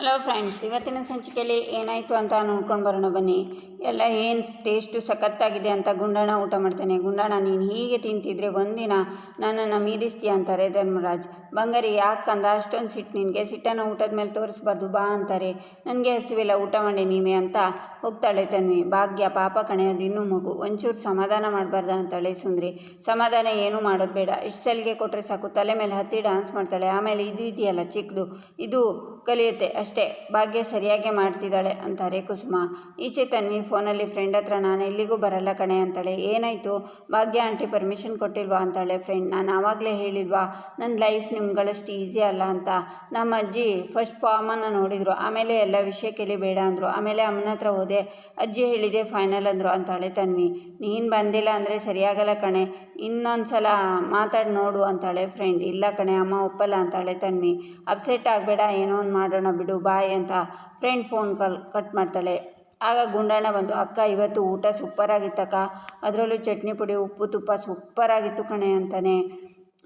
Hello friends ಇವತ್ತಿನ ಸಂಚಿಕೆಯಲ್ಲಿ ಏನಾಯಿತು ಅಂತ ನೋಡ್ಕೊಂಡು ಬರೋಣ ಬನ್ನಿ. ಎಲ್ಲ ಏನು ಟೇಸ್ಟು ಸಖತ್ತಾಗಿದೆ ಅಂತ ಗುಂಡಾಣ ಊಟ ಮಾಡ್ತಾನೆ. ಗುಂಡಾಣ ನೀನು ಹೀಗೆ ತಿಂತಿದ್ರೆ ಒಂದಿನ ನನ್ನನ್ನು ಮೀರಿಸ್ತೀಯ ಅಂತಾರೆ ಧರ್ಮರಾಜ್. ಬಂಗಾರಿ ಯಾಕಂದ ಅಷ್ಟೊಂದು ಸಿಟ್ಟು ನಿನಗೆ. ಸಿಟ್ಟನ್ನು ಊಟದ ಮೇಲೆ ತೋರಿಸ್ಬಾರ್ದು, ಬಾ ಅಂತಾರೆ. ನನಗೆ ಹಸಿವಿಲ್ಲ ಊಟ ಮಾಡಿ ನೀವೇ ಅಂತ ಹೋಗ್ತಾಳೆ ತನ್ವಿ. ಭಾಗ್ಯ, ಪಾಪ ಕಣೆಯೋದು ಇನ್ನೂ ಮಗು. ಒಂಚೂರು ಸಮಾಧಾನ ಮಾಡಬಾರ್ದ ಅಂತಾಳೆ ಸುಂದ್ರಿ. ಸಮಾಧಾನ ಏನೂ ಮಾಡೋದು ಬೇಡ. ಇಷ್ಟು ಸಲಿಗೆ ಕೊಟ್ಟರೆ ಸಾಕು. ತಲೆ ಮೇಲೆ ಹತ್ತಿ ಡಾನ್ಸ್ ಮಾಡ್ತಾಳೆ. ಆಮೇಲೆ ಇದು ಇದೆಯಲ್ಲ ಚಿಕ್ಕದು ಇದು ಕಲಿಯುತ್ತೆ. ಅಷ್ಟೇ ಭಾಗ್ಯ ಸರಿಯಾಗಿ ಮಾಡ್ತಿದ್ದಾಳೆ ಅಂತಾರೆ ಕುಸುಮ. ಈಚೆ ತನ್ವಿ ಫೋನಲ್ಲಿ ಫ್ರೆಂಡ್ ಹತ್ರ, ನಾನು ಎಲ್ಲಿಗೂ ಬರಲ್ಲ ಕಣೆ ಅಂತಾಳೆ. ಏನಾಯಿತು? ಭಾಗ್ಯ ಆಂಟಿ ಪರ್ಮಿಷನ್ ಕೊಟ್ಟಿಲ್ವಾ? ಅಂತಾಳೆ ಫ್ರೆಂಡ್ ನಾನು ಆವಾಗಲೇ ಹೇಳಿಲ್ವಾ? ನನ್ನ ಲೈಫ್ ನಿಮ್ಗಳಷ್ಟು ಈಸಿ ಅಲ್ಲ ಅಂತ. ನಮ್ಮ ಅಜ್ಜಿ ಫಸ್ಟ್ ಫಾರ್ಮನ್ನು ನೋಡಿದರು. ಆಮೇಲೆ ಎಲ್ಲ ವಿಷಯ ಕೇಳಿ ಬೇಡ ಅಂದರು. ಆಮೇಲೆ ಅಮ್ಮನ ಹತ್ರ ಹೋದೆ. ಅಜ್ಜಿ ಹೇಳಿದೆ ಫೈನಲ್ ಅಂದರು ಅಂತಾಳೆ ತನ್ವಿ. ನೀನು ಬಂದಿಲ್ಲ ಅಂದರೆ ಸರಿಯಾಗಲ್ಲ ಕಣೆ. ಇನ್ನೊಂದು ಸಲ ಮಾತಾಡಿ ನೋಡು ಅಂತಾಳೆ ಫ್ರೆಂಡ್ ಇಲ್ಲ ಕಣೆ, ಅಮ್ಮ ಒಪ್ಪಲ್ಲ ಅಂತಾಳೆ ತನ್ವಿ. ಅಪ್ಸೆಟ್ ಆಗಬೇಡ, ಏನೋ ಒಂದು ಮಾಡೋಣ ಬಿಡು. ಬಾಯ್ ಅಂತ ಫ್ರೆಂಡ್ ಫೋನ್ ಕಾಲ್ ಕಟ್ ಮಾಡ್ತಾಳೆ. ಆಗ ಗುಂಡಣ್ಣ ಬಂದು, ಅಕ್ಕ, ಇವತ್ತು ಊಟ ಸೂಪರಾಗಿತ್ತಕ್ಕ ಅದರಲ್ಲೂ ಚಟ್ನಿ ಪುಡಿ, ಉಪ್ಪು ತುಪ್ಪ ಸೂಪರಾಗಿತ್ತು ಕಣೆ ಅಂತಾನೆ.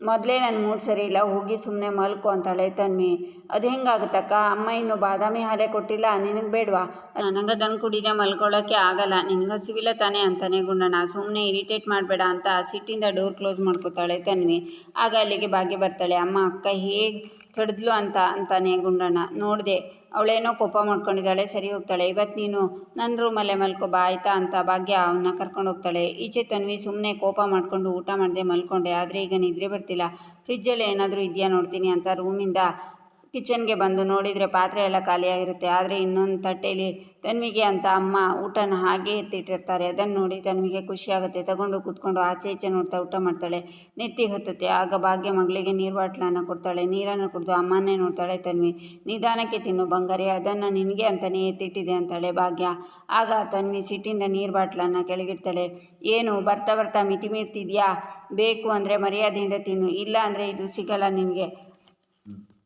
ಮೊದಲೇ ನನ್ನ ಮೂಡ್ ಸರಿ ಇಲ್ಲ, ಹೋಗಿ ಸುಮ್ಮನೆ ಮಲ್ಕೊ ಅಂತಾಳೆ ತನ್ಮಿ ಅದು ಹೆಂಗಾಗುತ್ತಕ್ಕ? ಅಮ್ಮ ಇನ್ನು ಬಾದಾಮಿ ಹಾಲೆ ಕೊಟ್ಟಿಲ್ಲ, ನಿನಗೆ ಬೇಡವಾ? ನನಗೆ ತಂದು ಕುಡಿದೆ ಮಲ್ಕೊಳ್ಳೋಕ್ಕೆ ಆಗಲ್ಲ, ನಿನಗೆ ಹಸಿವಿಲ್ಲ ತಾನೇ ಅಂತಾನೆ ಗುಂಡಣ್ಣ. ಸುಮ್ಮನೆ ಇರಿಟೇಟ್ ಮಾಡಬೇಡ ಅಂತ ಸಿಟ್ಟಿಂದ ಡೋರ್ ಕ್ಲೋಸ್ ಮಾಡ್ಕೊತಾಳೆ ತನ್ವಿ ಆಗ ಅಲ್ಲಿಗೆ ಭಾಗ್ಯ ಬರ್ತಾಳೆ. ಅಮ್ಮ, ಅಕ್ಕ ಹೇಗೆ ಕಡಿದ್ಲು ಅಂತ ಅಂತಾನೆ ಗುಂಡಣ್ಣ. ನೋಡಿದೆ ಅವಳೇನೋ ಕೋಪ ಮಾಡ್ಕೊಂಡಿದ್ದಾಳೆ, ಸರಿ ಹೋಗ್ತಾಳೆ. ಇವತ್ತು ನೀನು ನನ್ನ ರೂಮಲ್ಲೇ ಮಲ್ಕೋ ಬಾ ಆಯ್ತಾ ಅಂತ ಭಾಗ್ಯ ಅವನ್ನ ಕರ್ಕೊಂಡು ಹೋಗ್ತಾಳೆ. ಈಚೆ ತನ್ವಿ ಸುಮ್ಮನೆ ಕೋಪ ಮಾಡಿಕೊಂಡು ಊಟ ಮಾಡದೆ ಮಲ್ಕೊಂಡೆ. ಆದರೆ ಈಗ ನಿದ್ರೆ ಬರ್ತಿಲ್ಲ. ಫ್ರಿಜ್ಜಲ್ಲಿ ಏನಾದರೂ ಇದೆಯಾ ನೋಡ್ತೀನಿ ಅಂತ ರೂಮಿಂದ ಕಿಚನ್ಗೆ ಬಂದು ನೋಡಿದರೆ ಪಾತ್ರೆ ಎಲ್ಲ ಖಾಲಿಯಾಗಿರುತ್ತೆ. ಆದರೆ ಇನ್ನೊಂದು ತಟ್ಟೆಯಲ್ಲಿ ತನ್ವಿಗೆ ಅಂತ ಅಮ್ಮ ಊಟನ ಹಾಗೆ ಎತ್ತಿಟ್ಟಿರ್ತಾರೆ. ಅದನ್ನು ನೋಡಿ ತನ್ವಿಗೆ ಖುಷಿಯಾಗುತ್ತೆ. ತಗೊಂಡು ಕೂತ್ಕೊಂಡು ಆಚೆ ಈಚೆ ನೋಡ್ತಾ ಊಟ ಮಾಡ್ತಾಳೆ. ನೆತ್ತಿ ಹೊತ್ತುತ್ತೆ. ಆಗ ಭಾಗ್ಯ ಮಗಳಿಗೆ ನೀರು ಬಾಟ್ಲನ್ನು ಕೊಡ್ತಾಳೆ. ನೀರನ್ನು ಕುಡಿದು ಅಮ್ಮನೇ ನೋಡ್ತಾಳೆ ತನ್ವಿ. ನಿಧಾನಕ್ಕೆ ತಿನ್ನು ಬಂಗಾರಿ, ಅದನ್ನು ನಿನಗೆ ಅಂತಲೇ ಎತ್ತಿಟ್ಟಿದೆ ಅಂತಾಳೆ ಭಾಗ್ಯ. ಆಗ ತನ್ವಿ ಸಿಟ್ಟಿಂದ ನೀರು ಬಾಟ್ಲನ್ನು ಕೆಳಗಿಡ್ತಾಳೆ. ಏನು, ಬರ್ತಾ ಬರ್ತಾ ಮಿತಿ ಮೀರ್ತಿದ್ಯಾ? ಬೇಕು ಅಂದರೆ ಮರ್ಯಾದೆಯಿಂದ ತಿನ್ನು. ಇಲ್ಲ ಅಂದರೆ ಇದು ಸಿಗಲ್ಲ ನಿನಗೆ.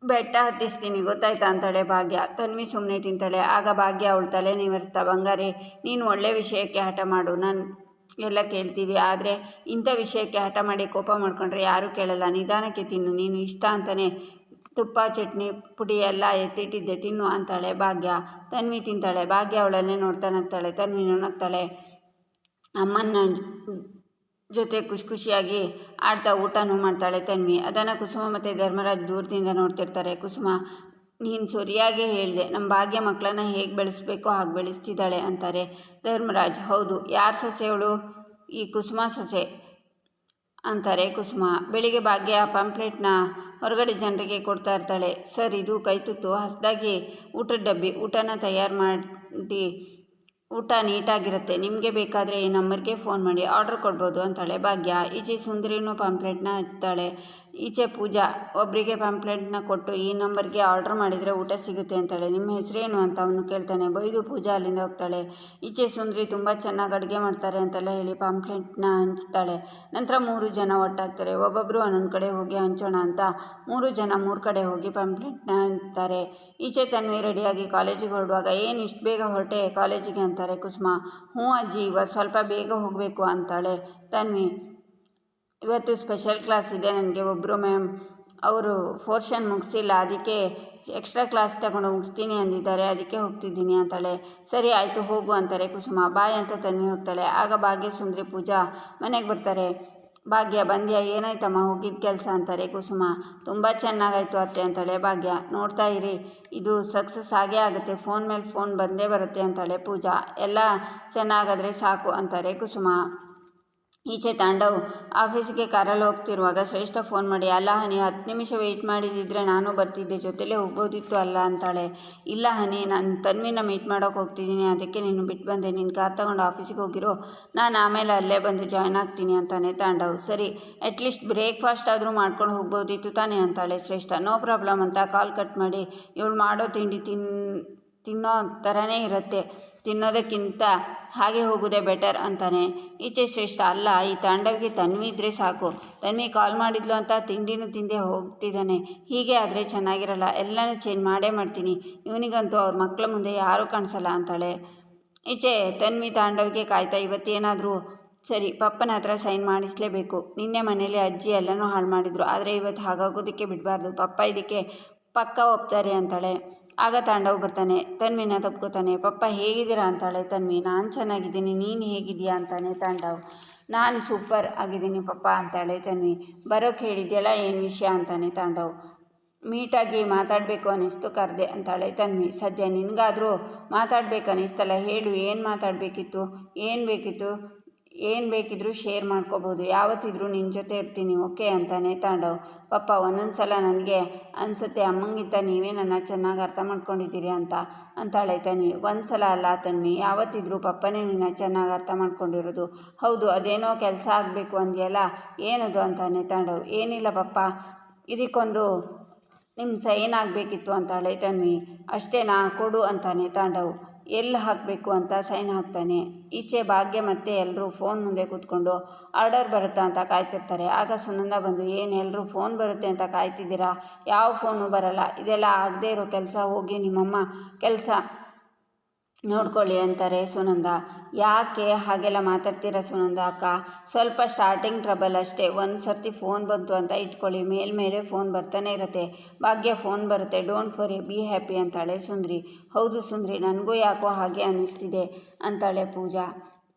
ಬೆಟ್ಟ ಹತ್ತಿಸ್ತೀನಿ, ಗೊತ್ತಾಯ್ತಾ ಅಂತಾಳೆ ಭಾಗ್ಯ. ತನ್ವಿ ಸುಮ್ಮನೆ ತಿಂತಾಳೆ. ಆಗ ಭಾಗ್ಯ ಅವಳು ತಲೆ ನಿವರ್ಸ್ತಾ, ಬಂಗಾರಿ, ನೀನು ಒಳ್ಳೆ ವಿಷಯಕ್ಕೆ ಹಠ ಮಾಡು. ನಾನು ಎಲ್ಲ ಕೇಳ್ತೀವಿ. ಆದರೆ ಇಂಥ ವಿಷಯಕ್ಕೆ ಹಠ ಮಾಡಿ ಕೋಪ ಮಾಡ್ಕೊಂಡ್ರೆ ಯಾರೂ ಕೇಳಲ್ಲ. ನಿಧಾನಕ್ಕೆ ತಿನ್ನು. ನೀನು ಇಷ್ಟ ಅಂತಲೇ ತುಪ್ಪ, ಚಟ್ನಿ, ಪುಡಿ ಎಲ್ಲ ಎತ್ತಿಟ್ಟಿದ್ದೆ. ತಿನ್ನು ಅಂತಾಳೆ ಭಾಗ್ಯ. ತನ್ವಿ ತಿಂತಾಳೆ. ಭಾಗ್ಯ ಅವಳನ್ನೇ ನೋಡ್ತಾ ನಗ್ತಾಳೆ. ತನ್ವಿ ನಗ್ತಾಳೆ. ಅಮ್ಮನ ಜೊತೆ ಖುಷಿ ಖುಷಿಯಾಗಿ ಆಡ್ತಾ ಊಟನೂ ಮಾಡ್ತಾಳೆ ತನ್ವಿ. ಅದನ್ನು ಕುಸುಮ ಮತ್ತು ಧರ್ಮರಾಜ್ ದೂರದಿಂದ ನೋಡ್ತಿರ್ತಾರೆ. ಕುಸುಮ, ನೀನು ಸರಿಯಾಗೇ ಹೇಳಿದೆ. ನಮ್ಮ ಭಾಗ್ಯ ಮಕ್ಕಳನ್ನ ಹೇಗೆ ಬೆಳೆಸ್ಬೇಕೋ ಹಾಗೆ ಬೆಳೆಸ್ತಿದ್ದಾಳೆ ಅಂತಾರೆ ಧರ್ಮರಾಜ್. ಹೌದು, ಯಾರ ಸೊಸೆಯವಳು ಈ ಕುಸುಮ ಸೊಸೆ ಅಂತಾರೆ ಕುಸುಮ. ಬೆಳಿಗ್ಗೆ ಭಾಗ್ಯ ಪಂಪ್ಲೆಟ್ನ ಹೊರಗಡೆ ಜನರಿಗೆ ಕೊಡ್ತಾ ಇರ್ತಾಳೆ. ಸರ್, ಇದು ಕೈತುತ್ತು ಹೊಸದಾಗಿ ಊಟದ ಡಬ್ಬಿ. ಊಟನ ತಯಾರು ಮಾಡಿ ಊಟ ನೀಟಾಗಿರುತ್ತೆ. ನಿಮಗೆ ಬೇಕಾದರೆ ಈ ನಂಬರ್ಗೆ ಫೋನ್ ಮಾಡಿ ಆರ್ಡ್ರ್ ಕೊಡ್ಬೋದು ಅಂತಾಳೆ. ಭಾಗ್ಯ ಈಚೆ ಸುಂದರಿನೂ ಪಾಂಪ್ಲೆಟ್ನ ಹಚ್ತಾಳೆ ಈಚೆ ಪೂಜಾ ಒಬ್ಬರಿಗೆ ಪಂಪ್ಲೆಟ್ನ ಕೊಟ್ಟು ಈ ನಂಬರ್ಗೆ ಆರ್ಡ್ರ್ ಮಾಡಿದರೆ ಊಟ ಸಿಗುತ್ತೆ ಅಂತಾಳೆ. ನಿಮ್ಮ ಹೆಸರೇನು ಅಂತ ಅವನು ಕೇಳ್ತಾನೆ. ಬೈದು ಪೂಜಾ ಅಲ್ಲಿಂದ ಹೋಗ್ತಾಳೆ. ಈಚೆ ಸುಂದರಿ ತುಂಬ ಚೆನ್ನಾಗಿ ಅಡುಗೆ ಮಾಡ್ತಾರೆ ಅಂತೆಲ್ಲ ಹೇಳಿ ಪಾಂಪ್ಲೆಟ್ನ ಹಂಚ್ತಾಳೆ. ನಂತರ ಮೂರು ಜನ ಒಟ್ಟಾಗ್ತಾರೆ. ಒಬ್ಬೊಬ್ಬರು ಒಂದೊಂದು ಕಡೆ ಹೋಗಿ ಹಂಚೋಣ ಅಂತ ಮೂರು ಜನ ಮೂರು ಕಡೆ ಹೋಗಿ ಪಂಪ್ಲೆಂಟ್ನ ಹಂಚ್ತಾರೆ. ಈಚೆ ತನ್ವಿ ರೆಡಿಯಾಗಿ ಕಾಲೇಜಿಗೆ ಹೊರಡುವಾಗ, ಏನು ಇಷ್ಟು ಬೇಗ ಹೊರಟೆ ಕಾಲೇಜಿಗೆ? ಅಂತಾರೆ ಕುಸುಮ. ಹ್ಞೂ ಅಜ್ಜಿ ಇವತ್ತು ಸ್ವಲ್ಪ ಬೇಗ ಹೋಗಬೇಕು ಅಂತಾಳೆ ತನ್ವಿ. ಇವತ್ತು ಸ್ಪೆಷಲ್ ಕ್ಲಾಸ್ ಇದೆ ನನಗೆ. ಒಬ್ಬರು ಮ್ಯಾಮ್ ಅವರು ಫೋರ್ಷನ್ ಮುಗಿಸಿಲ್ಲ. ಅದಕ್ಕೆ ಎಕ್ಸ್ಟ್ರಾ ಕ್ಲಾಸ್ ತಗೊಂಡು ಮುಗಿಸ್ತೀನಿ ಅಂದಿದ್ದಾರೆ. ಅದಕ್ಕೆ ಹೋಗ್ತಿದ್ದೀನಿ ಅಂತಾಳೆ. ಸರಿ, ಆಯಿತು, ಹೋಗು ಅಂತಾರೆ. ಕುಸುಮ, ಬಾಯ್ ಅಂತ ತನ್ನಿ ಹೋಗ್ತಾಳೆ. ಆಗ ಭಾಗ್ಯ, ಸುಂದರಿ, ಪೂಜಾ ಮನೆಗೆ ಬರ್ತಾರೆ. ಭಾಗ್ಯ, ಬಂದ್ಯಾ, ಏನಾಯ್ತಮ್ಮ? ಹೋಗಿದ್ದ ಕೆಲಸ ಅಂತಾರೆ ಕುಸುಮ. ತುಂಬ ಚೆನ್ನಾಗಾಯಿತು ಅತ್ತೆ ಅಂತಾಳೆ ಭಾಗ್ಯ. ನೋಡ್ತಾ ಇರಿ, ಇದು ಸಕ್ಸಸ್ ಆಗೇ ಆಗುತ್ತೆ. ಫೋನ್ ಮೇಲೆ ಫೋನ್ ಬಂದೇ ಬರುತ್ತೆ ಅಂತಾಳೆ ಪೂಜಾ. ಎಲ್ಲ ಚೆನ್ನಾಗಾದರೆ ಸಾಕು ಅಂತಾರೆ ಕುಸುಮ. ಈಚೆ ತಾಂಡವ್. ಆಫೀಸಿಗೆ ಕಾರಲ್ಲಿ ಹೋಗ್ತಿರುವಾಗ ಶ್ರೇಷ್ಠ ಫೋನ್ ಮಾಡಿ, ಅಲ್ಲ ಹನಿ, ಹತ್ತು ನಿಮಿಷ ವೆಯ್ಟ್ ಮಾಡಿದಿದ್ರೆ ನಾನು ಬರ್ತಿದ್ದೆ, ಜೊತೆಲೇ ಹೋಗ್ಬೋದಿತ್ತು ಅಲ್ಲ ಅಂತಾಳೆ. ಇಲ್ಲ ಹನಿ, ನಾನು ತನ್ವಿನ ಮೀಟ್ ಮಾಡೋಕೆ ಹೋಗ್ತಿದ್ದೀನಿ, ಅದಕ್ಕೆ ನೀನು ಬಿಟ್ಟು ಬಂದೆ. ನಿನ್ನ ಕಾರ್ ತಗೊಂಡು ಆಫೀಸಿಗೆ ಹೋಗಿರೋ. ನಾನು ಆಮೇಲೆ ಅಲ್ಲೇ ಬಂದು ಜಾಯ್ನ್ ಆಗ್ತೀನಿ ಅಂತಾನೆ ತಾಂಡವ್. ಸರಿ ಅಟ್ಲೀಸ್ಟ್ ಬ್ರೇಕ್ಫಾಸ್ಟ್ ಆದರೂ ಮಾಡ್ಕೊಂಡು ಹೋಗ್ಬೋದಿತ್ತು ತಾನೇ ಅಂತಾಳೆ ಶ್ರೇಷ್ಠ. ನೋ ಪ್ರಾಬ್ಲಮ್ ಅಂತ ಕಾಲ್ ಕಟ್ ಮಾಡಿ, ಇವಳು ಮಾಡೋ ತಿಂಡಿ ತಿನ್ ತಿನ್ನೋ ಥರನೇ ಇರುತ್ತೆ. ತಿನ್ನೋದಕ್ಕಿಂತ ಹಾಗೆ ಹೋಗೋದೇ ಬೆಟರ್ ಅಂತಾನೆ. ಈಚೆ ಶ್ರೇಷ್ಠ ಅಲ್ಲ, ಈ ತಾಂಡವಿಗೆ ತನ್ವಿ ಇದ್ದರೆ ಸಾಕು. ತನ್ವಿ ಕಾಲ್ ಮಾಡಿದ್ಲು ಅಂತ ತಿಂಡಿನೂ ತಿಂದೆ ಹೋಗ್ತಿದ್ದಾನೆ. ಹೀಗೆ ಆದರೆ ಚೆನ್ನಾಗಿರಲ್ಲ, ಎಲ್ಲನೂ ಚೇಂಜ್ ಮಾಡೇ ಮಾಡ್ತೀನಿ. ಇವನಿಗಂತೂ ಅವ್ರ ಮಕ್ಕಳ ಮುಂದೆ ಯಾರೂ ಕಾಣಿಸಲ್ಲ ಅಂತಾಳೆ. ಈಚೆ ತನ್ವಿ ತಾಂಡವಿಗೆ ಕಾಯ್ತಾ ಇವತ್ತೇನಾದರೂ, ಸರಿ, ಪಪ್ಪನ ಹತ್ರ ಸೈನ್ ಮಾಡಿಸಲೇಬೇಕು. ನಿನ್ನೆ ಮನೇಲಿ ಅಜ್ಜಿ ಎಲ್ಲನೂ ಹಾಳು ಮಾಡಿದರು. ಆದರೆ ಇವತ್ತು ಹಾಗಾಗೋದಕ್ಕೆ ಬಿಡಬಾರ್ದು. ಪಪ್ಪ ಇದಕ್ಕೆ ಪಕ್ಕ ಒಪ್ತಾರೆ ಅಂತಾಳೆ. ಆಗ ತಾಂಡವ್ ಬರ್ತಾನೆ, ತನ್ವಿನ ತಪ್ಕೋತಾನೆ ಪಪ್ಪ ಹೇಗಿದ್ದೀರಾ? ಅಂತಾಳೆ. ತನ್ವಿ, ನಾನು ಚೆನ್ನಾಗಿದ್ದೀನಿ, ನೀನು ಹೇಗಿದೆಯಾ ಅಂತಾನೆ ತಾಂಡವ್. ನಾನು ಸೂಪರ್ ಆಗಿದ್ದೀನಿ ಪಪ್ಪ, ಅಂತಾಳೆ ತನ್ವಿ. ಬರೋಕ್ಕೆ ಹೇಳಿದ್ಯಲ್ಲ, ಏನು ವಿಷಯ? ಅಂತಾನೆ ತಾಂಡವ್. ಮೀಟಾಗಿ ಮಾತಾಡಬೇಕು ಅನ್ನಿಸ್ತು ಕರೆದೆ, ಅಂತಾಳೆ ತನ್ವಿ. ಸದ್ಯ ನಿನಗಾದರೂ ಮಾತಾಡ್ಬೇಕು ಅನ್ನಿಸ್ತಲ್ಲ ಹೇಳು, ಏನು ಮಾತಾಡಬೇಕಿತ್ತು? ಏನು ಬೇಕಿತ್ತು? ಏನು ಬೇಕಿದ್ರೂ ಶೇರ್ ಮಾಡ್ಕೋಬೋದು. ಯಾವತ್ತಿದ್ರೂ ನಿನ್ನ ಜೊತೆ ಇರ್ತೀನಿ ಓಕೆ ಅಂತಾನೆ ತಾಂಡವ್. ಪಪ್ಪ ಒಂದೊಂದು ಸಲ ನನಗೆ ಅನಿಸುತ್ತೆ, ಅಮ್ಮಂಗಿಂತ ನೀವೇ ನನ್ನ ಚೆನ್ನಾಗಿ ಅರ್ಥ ಮಾಡ್ಕೊಂಡಿದ್ದೀರಿ ಅಂತ. ಅಂತಾಳೆ ತನ್ವಿ. ಒಂದು ಸಲ ಅಲ್ಲ ತನ್ವಿ, ಯಾವತ್ತಿದ್ರೂ ಪಪ್ಪನೇ ನಿನ್ನ ಚೆನ್ನಾಗಿ ಅರ್ಥ ಮಾಡ್ಕೊಂಡಿರೋದು. ಹೌದು, ಅದೇನೋ ಕೆಲಸ ಆಗಬೇಕು ಅಂದ್ಯಲ್ಲ, ಏನದು ಅಂತಾನೆ ತಾಂಡವ್. ಏನಿಲ್ಲ ಪಪ್ಪ, ಇದಕ್ಕೊಂದು ನಿಮ್ಮ ಸೈನ್ ಆಗಬೇಕಿತ್ತು ಅಂತಾಳೆ ತನ್ವಿ. ಅಷ್ಟೇನಾ, ಕೊಡು ಅಂತಾನೆ ತಾಂಡವ್. ಎಲ್ಲಿ ಹಾಕಬೇಕು ಅಂತ ಸೈನ್ ಹಾಕ್ತಾನೆ. ಈಚೆ ಭಾಗ್ಯ ಮತ್ತೆ ಎಲ್ಲರೂ ಫೋನ್ ಮುಂದೆ ಕೂತ್ಕೊಂಡು ಆರ್ಡರ್ ಬರುತ್ತಾ ಅಂತ ಕಾಯ್ತಿರ್ತಾರೆ. ಆಗ ಸುನಂದ ಬಂದು, ಏನು ಎಲ್ಲರೂ ಫೋನ್ ಬರುತ್ತೆ ಅಂತ ಕಾಯ್ತಿದ್ದೀರಾ? ಯಾವ ಫೋನು ಬರಲ್ಲ? ಇದೆಲ್ಲ ಆಗದೇ ಇರೋ ಕೆಲಸ, ಹೋಗಿ ನಿಮ್ಮಮ್ಮ ಕೆಲಸ ನೋಡ್ಕೊಳ್ಳಿ ಅಂತಾರೆ ಸುನಂದ. ಯಾಕೆ ಹಾಗೆಲ್ಲ ಮಾತಾಡ್ತೀರಾ ಸುನಂದ ಅಕ್ಕ? ಸ್ವಲ್ಪ ಸ್ಟಾರ್ಟಿಂಗ್ ಟ್ರಬಲ್ ಅಷ್ಟೇ. ಒಂದು ಸರ್ತಿ ಫೋನ್ ಬಂತು ಅಂತ ಇಟ್ಕೊಳ್ಳಿ. ಮೇಲ್ಮೇಲೆ ಫೋನ್ ಬರ್ತಾನೆ ಇರುತ್ತೆ. ಭಾಗ್ಯ ಫೋನ್ ಬರುತ್ತೆ. ಡೋಂಟ್ ವರಿ ಬಿ ಹ್ಯಾಪಿ ಅಂತಾಳೆ ಸುಂದ್ರಿ. ಹೌದು ಸುಂದ್ರಿ, ನನಗೂ ಯಾಕೋ ಹಾಗೆ ಅನ್ನಿಸ್ತಿದೆ ಅಂತಾಳೆ ಪೂಜಾ.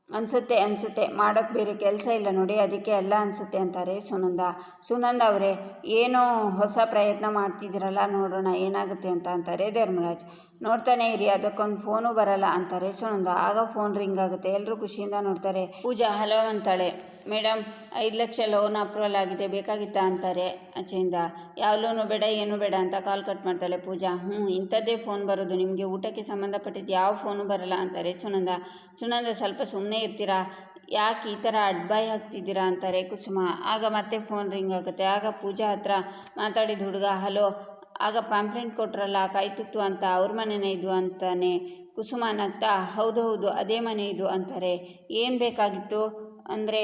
ಅನಿಸುತ್ತೆ ಅನಿಸುತ್ತೆ. ಮಾಡೋಕ್ಕೆ ಬೇರೆ ಕೆಲಸ ಇಲ್ಲ ನೋಡಿ, ಅದಕ್ಕೆ ಎಲ್ಲ ಅನಿಸುತ್ತೆ ಅಂತಾರೆ ಸುನಂದ. ಸುನಂದ ಅವರೇ, ಏನೋ ಹೊಸ ಪ್ರಯತ್ನ ಮಾಡ್ತಿದ್ದೀರಲ್ಲ, ನೋಡೋಣ ಏನಾಗುತ್ತೆ ಅಂತ ಅಂತಾರೆ ಧರ್ಮರಾಜ್. ನೋಡ್ತಾನೆ ಇರಿ, ಅದಕ್ಕೊಂದು ಫೋನು ಬರಲ್ಲ ಅಂತಾರೆ ಸುನಂದ ಆಗ ಫೋನ್ ರಿಂಗ್ ಆಗುತ್ತೆ. ಎಲ್ಲರೂ ಖುಷಿಯಿಂದ ನೋಡ್ತಾರೆ. ಪೂಜಾ ಹಲೋ ಅಂತಾಳೆ. ಮೇಡಮ್ ಐದು ಲಕ್ಷ ಲೋನ್ ಅಪ್ರೂವಲ್ ಆಗಿದೆ, ಬೇಕಾಗಿತ್ತಾ? ಅಂತಾರೆ ಆಚೆಯಿಂದ ಯಾವ ಲೋನು ಬೇಡ, ಏನು ಬೇಡ ಅಂತ ಕಾಲ್ ಕಟ್ ಮಾಡ್ತಾಳೆ ಪೂಜಾ. ಹ್ಞೂ ಇಂಥದ್ದೇ ಫೋನ್ ಬರೋದು. ನಿಮಗೆ ಊಟಕ್ಕೆ ಸಂಬಂಧಪಟ್ಟಿದ್ದು ಯಾವ ಫೋನು ಬರಲ್ಲ ಅಂತಾರೆ ಸುನಂದ ಸುನಂದ, ಸ್ವಲ್ಪ ಸುಮ್ಮನೆ ಇರ್ತೀರಾ? ಯಾಕೆ ಈ ಥರ ಅಡ್ಬಾಯ್ ಹಾಕ್ತಿದ್ದೀರಾ ಅಂತಾರೆ ಕುಸುಮ. ಆಗ ಮತ್ತೆ ಫೋನ್ ರಿಂಗ್ ಆಗುತ್ತೆ. ಆಗ ಪೂಜಾ ಹತ್ರ ಮಾತಾಡಿದ ಹುಡುಗ ಹಲೋ ಆಗ ಪ್ಯಾಂಪ್ಲೆಂಟ್ ಕೊಟ್ರಲ್ಲ ಕಾಯ್ತಿತ್ತು ಅಂತ, ಅವ್ರ ಮನೆನೇ ಇದು ಅಂತಾನೆ. ಕುಸುಮ ನಗ್ತಾ, ಹೌದು ಹೌದು, ಅದೇ ಮನೆ ಇದು ಅಂತಾರೆ. ಏನು ಬೇಕಾಗಿತ್ತು? ಅಂದರೆ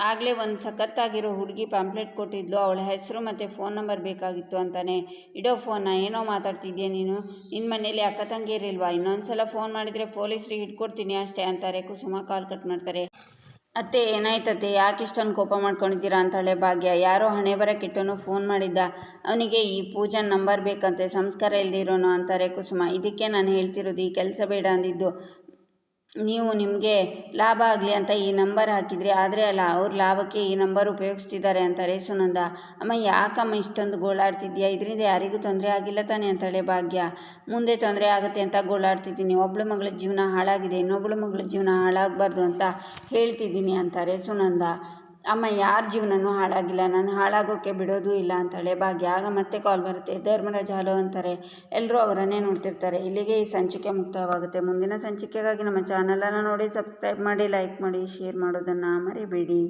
ಆಗಲೇ ಒಂದು ಸಖತ್ತಾಗಿರೋ ಹುಡುಗಿ ಪ್ಯಾಂಪ್ಲೆಟ್ ಕೊಟ್ಟಿದ್ಲು, ಅವಳ ಹೆಸರು ಮತ್ತು ಫೋನ್ ನಂಬರ್ ಬೇಕಾಗಿತ್ತು ಅಂತಾನೆ. ಇಡೋ ಫೋನ್ನ ಏನೋ ಮಾತಾಡ್ತಿದ್ಯಾ ನೀನು? ನಿನ್ನ ಮನೇಲಿ ಅಕ್ಕ ತಂಗಿಯರಿಲ್ವಾ? ಇನ್ನೊಂದು ಸಲ ಫೋನ್ ಮಾಡಿದರೆ ಪೊಲೀಸ್ರಿಗೆ ಹಿಡ್ಕೊಡ್ತೀನಿ ಅಷ್ಟೇ ಅಂತಾರೆ ಕುಸುಮ, ಕಾಲ್ ಕಟ್ ಮಾಡ್ತಾರೆ. ಅತ್ತೆ, ಏನಾಯ್ತತ್ತೆ? ಯಾಕೆ ಇಷ್ಟೊಂದು ಕೋಪ ಮಾಡ್ಕೊಂಡಿದ್ದೀರಾ ಅಂತಾಳೆ ಭಾಗ್ಯ. ಯಾರೋ ಹಣೆ ಬರಕ್ಕಿಟ್ಟನು ಫೋನ್ ಮಾಡಿದ್ದ. ಅವನಿಗೆ ಈ ಪೂಜಾ ನಂಬರ್ ಬೇಕಂತೆ, ಸಂಸ್ಕಾರ ಇಲ್ದಿರೋನು ಅಂತಾರೆ ಕುಸುಮ. ಇದಕ್ಕೆ ನಾನು ಹೇಳ್ತಿರೋದು ಈ ಕೆಲಸ ಬೇಡ ಅಂದಿದ್ದು. ನೀವು ನಿಮಗೆ ಲಾಭ ಆಗಲಿ ಅಂತ ಈ ನಂಬರ್ ಹಾಕಿದ್ರಿ, ಆದರೆ ಅಲ್ಲ, ಅವ್ರ ಲಾಭಕ್ಕೆ ಈ ನಂಬರ್ ಉಪಯೋಗಿಸ್ತಿದ್ದಾರೆ ಅಂತಾರೆ ಸುನಂದ. ಅಮ್ಮ, ಯಾಕಮ್ಮ ಇಷ್ಟೊಂದು ಗೋಳಾಡ್ತಿದ್ಯಾ? ಇದರಿಂದ ಯಾರಿಗೂ ತೊಂದರೆ ಆಗಿಲ್ಲ ತಾನೇ ಅಂತಾಳೆ ಭಾಗ್ಯ. ಮುಂದೆ ತೊಂದರೆ ಆಗುತ್ತೆ ಅಂತ ಗೋಳಾಡ್ತಿದ್ದೀನಿ. ಒಬ್ಳು ಮಗಳ ಜೀವನ ಹಾಳಾಗಿದೆ, ಇನ್ನೊಬ್ಳು ಮಗಳ ಜೀವನ ಹಾಳಾಗಬಾರ್ದು ಅಂತ ಹೇಳ್ತಿದ್ದೀನಿ ಅಂತಾರೆ ಸುನಂದ. ಅಮ್ಮ, ಯಾರ ಜೀವನನೂ ಹಾಳಾಗಿಲ್ಲ. ನಾನು ಹಾಳಾಗೋಕ್ಕೆ ಬಿಡೋದು ಇಲ್ಲ ಅಂತಾಳೆ. ಭಾಗ್ಯ, ಆಗ ಮತ್ತೆ ಕಾಲ್ ಬರುತ್ತೆ. ಧರ್ಮರಾಜ, ಹಲೋ ಅಂತಾರೆ. ಎಲ್ಲರೂ ಅವರನ್ನೇ ನೋಡ್ತಿರ್ತಾರೆ. ಇಲ್ಲಿಗೆ ಈ ಸಂಚಿಕೆ ಮುಕ್ತಾಯವಾಗುತ್ತೆ ಮುಂದಿನ ಸಂಚಿಕೆಗಾಗಿ ನಮ್ಮ ಚಾನಲನ್ನು ನೋಡಿ ಸಬ್ಸ್ಕ್ರೈಬ್ ಮಾಡಿ ಲೈಕ್ ಮಾಡಿ ಶೇರ್ ಮಾಡೋದನ್ನು ಮರಿಬೇಡಿ.